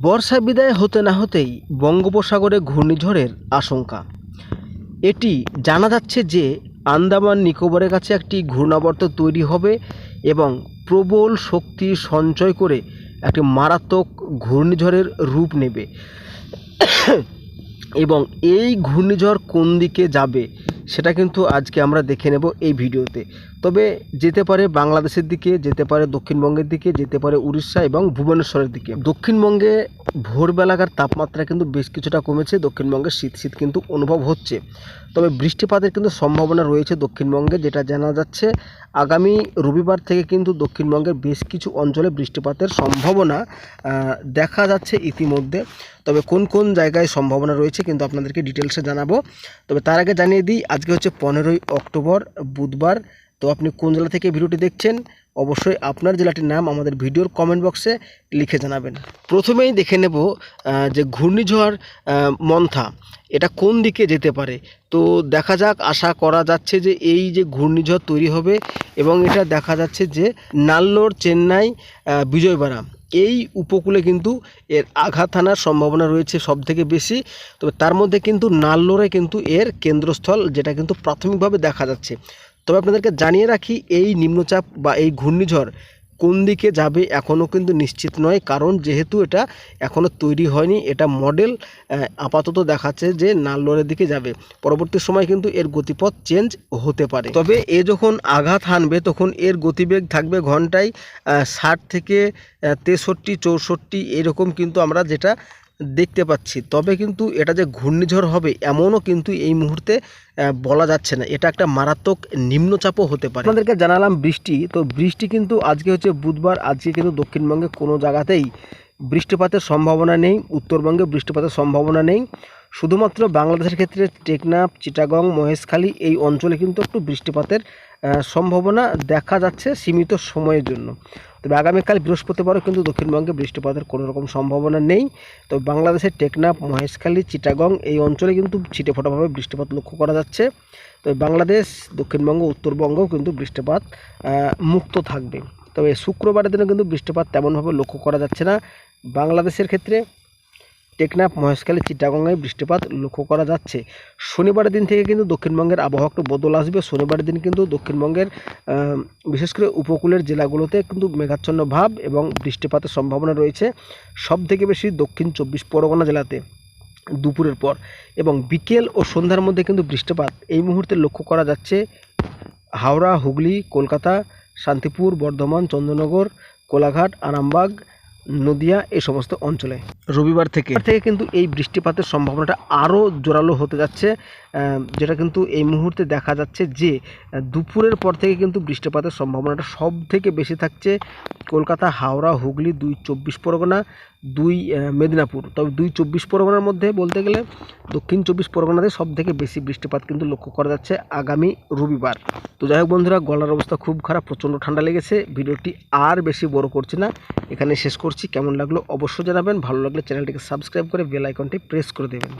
বর্ষা বিদায় হতে না হতেই বঙ্গোপসাগরে ঘূর্ণিঝড়ের আশঙ্কা। এটি জানা যাচ্ছে যে আন্দামান নিকোবরের কাছে একটি ঘূর্ণাবর্ত তৈরি হবে এবং প্রবল শক্তি সঞ্চয় করে একটি মারাত্মক ঘূর্ণিঝড়ের রূপ নেবে। এবং এই ঘূর্ণিঝড় কোন দিকে যাবে, সেটা কিন্তু আজকে আমরা দেখে নেব এই ভিডিওতে। তবে যেতে পারে বাংলাদেশের দিকে, যেতে পারে দক্ষিণবঙ্গের দিকে, যেতে পারে উড়িষ্যা এবং ভুবনেশ্বরের দিকে। দক্ষিণবঙ্গে ভোরবেলাকার তাপমাত্রা কিন্তু বেশ কিছুটা কমেছে, দক্ষিণবঙ্গে শীত শীত কিন্তু অনুভব হচ্ছে। তবে বৃষ্টিপাতের কিন্তু সম্ভাবনা রয়েছে দক্ষিণবঙ্গে, যেটা জানা যাচ্ছে, আগামী রবিবার থেকে কিন্তু দক্ষিণবঙ্গের বেশ কিছু অঞ্চলে বৃষ্টিপাতের সম্ভাবনা দেখা যাচ্ছে ইতিমধ্যে। তবে কোন কোন জায়গায় সম্ভাবনা রয়েছে কিন্তু আপনাদেরকে ডিটেলসে জানাব। তবে তার আগে জানিয়ে দিই, আজকে হচ্ছে পনেরোই অক্টোবর, বুধবার তো আপনি কোন জেলা থেকে ভিডিওটি দেখছেন, অবশ্যই আপনার জেলাটির নাম আমাদের ভিডিওর কমেন্ট বক্সে লিখে জানাবেন। প্রথমেই দেখে নেব যে ঘূর্ণিঝড় মন্থা, এটা কোন দিকে যেতে পারে? তো দেখা যাক, আশা করা যাচ্ছে যে এই যে ঘূর্ণিঝড় তৈরি হবে এবং এটা দেখা যাচ্ছে যে নাল্লোর চেন্নাই বিজয়বাড়া, এই উপকূলে কিন্তু এর আঘাত আনার সম্ভাবনা রয়েছে সব থেকে বেশি। তবে তার মধ্যে কিন্তু নাল্লোরে কিন্তু এর কেন্দ্রস্থল, যেটা কিন্তু প্রাথমিকভাবে দেখা যাচ্ছে। তবে আপনাদেরকে জানিয়ে রাখি, এই নিম্নচাপ বা এই ঘূর্ণিঝড় কোন দিকে যাবে এখনও কিন্তু নিশ্চিত নয়। কারণ যেহেতু এটা এখনও তৈরি হয়নি, এটা মডেল আপাতত দেখাচ্ছে যে নাল্লোরের দিকে যাবে। পরবর্তী সময় কিন্তু এর গতিপথ চেঞ্জ হতে পারে। তবে এ যখন আঘাত হানবে, তখন এর গতিবেগ থাকবে ঘন্টায় ষাট থেকে তেষট্টি, চৌষট্টি, এরকম কিন্তু আমরা যেটা দেখতে পাচ্ছি। তবে কিন্তু এটা যে ঘূর্ণিঝড় হবে, এমনও কিন্তু এই মুহূর্তে বলা যাচ্ছে না। এটা একটা মারাত্মক নিম্নচাপও হতে পারে। আপনাদেরকে জানালাম বৃষ্টি। তো বৃষ্টি কিন্তু আজকে হচ্ছে বুধবার, আজকে কিন্তু দক্ষিণবঙ্গে কোনো জায়গাতেই বৃষ্টিপাতের সম্ভাবনা নেই, উত্তরবঙ্গে বৃষ্টিপাতের সম্ভাবনা নেই। শুধুমাত্র বাংলাদেশের ক্ষেত্রে টেকনাফ, চিটাগং, মহেশখালী এই অঞ্চলে কিন্তু একটু বৃষ্টিপাতের সম্ভাবনা দেখা যাচ্ছে সীমিত সময়ের জন্য। তবে আগামীকাল বৃহস্পতিবারও কিন্তু দক্ষিণবঙ্গে বৃষ্টিপাতের কোনো রকম সম্ভাবনা নেই। তো বাংলাদেশের টেকনাফ, মহেশখালী, চিটাগং এই অঞ্চলে কিন্তু ছিটে ফোটাভাবে বৃষ্টিপাত লক্ষ্য করা যাচ্ছে। তবে বাংলাদেশ, দক্ষিণবঙ্গ, উত্তরবঙ্গও কিন্তু বৃষ্টিপাত মুক্ত থাকবে। তবে শুক্রবারের দিনে কিন্তু বৃষ্টিপাত তেমনভাবে লক্ষ্য করা যাচ্ছে না। বাংলাদেশের ক্ষেত্রে টেকনাফ, মহেশখালী, চিটাগঙ্গায় বৃষ্টিপাত লক্ষ্য করা যাচ্ছে। শনিবারের দিন থেকে কিন্তু দক্ষিণবঙ্গের আবহাওয়া একটু বদল আসবে। শনিবারের দিন কিন্তু দক্ষিণবঙ্গের বিশেষ করে উপকূলের জেলাগুলোতে কিন্তু মেঘাচ্ছন্ন ভাব এবং বৃষ্টিপাতের সম্ভাবনা রয়েছে। সব থেকে বেশি দক্ষিণ চব্বিশ পরগনা জেলাতে দুপুরের পর এবং বিকেল ও সন্ধ্যার মধ্যে কিন্তু বৃষ্টিপাত। এই মুহূর্তে লক্ষ্য করা যাচ্ছে হাওড়া, হুগলি, কলকাতা, শান্তিপুর, বর্ধমান, চন্দ্রনগর, কোলাঘাট, আরামবাগ নদিয়া এই সমস্ত অঞ্চলে। রবিবার থেকে। থেকে কিন্তু এই বৃষ্টিপাতের সম্ভাবনাটা আরও জোরালো হতে যাচ্ছে যেটা কিন্তু এই মুহূর্তে দেখা যাচ্ছে যে দুপুরের পর থেকে কিন্তু বৃষ্টিপাতের সম্ভাবনাটা সব থেকে বেশি থাকছে কলকাতা হাওড়া হুগলি দুই চব্বিশ পরগনা দুই মেদিনীপুর। তবে দুই চব্বিশ পরগনার মধ্যে বলতে গেলে দক্ষিণ চব্বিশ পরগনাতে সব থেকে বেশি বৃষ্টিপাত কিন্তু লক্ষ্য করা যাচ্ছে আগামী রবিবার। তো যাই হোক বন্ধুরা গলার অবস্থা খুব খারাপ প্রচণ্ড ঠান্ডা লেগেছে ভিডিওটি আর বেশি বড় করছে না। এখানে শেষ করছি। কেমন লাগল অবশ্যই জানাবেন। ভালো লাগলে চ্যানেলটিকে সাবস্ক্রাইব করে বেল আইকনটি প্রেস করে দেবেন।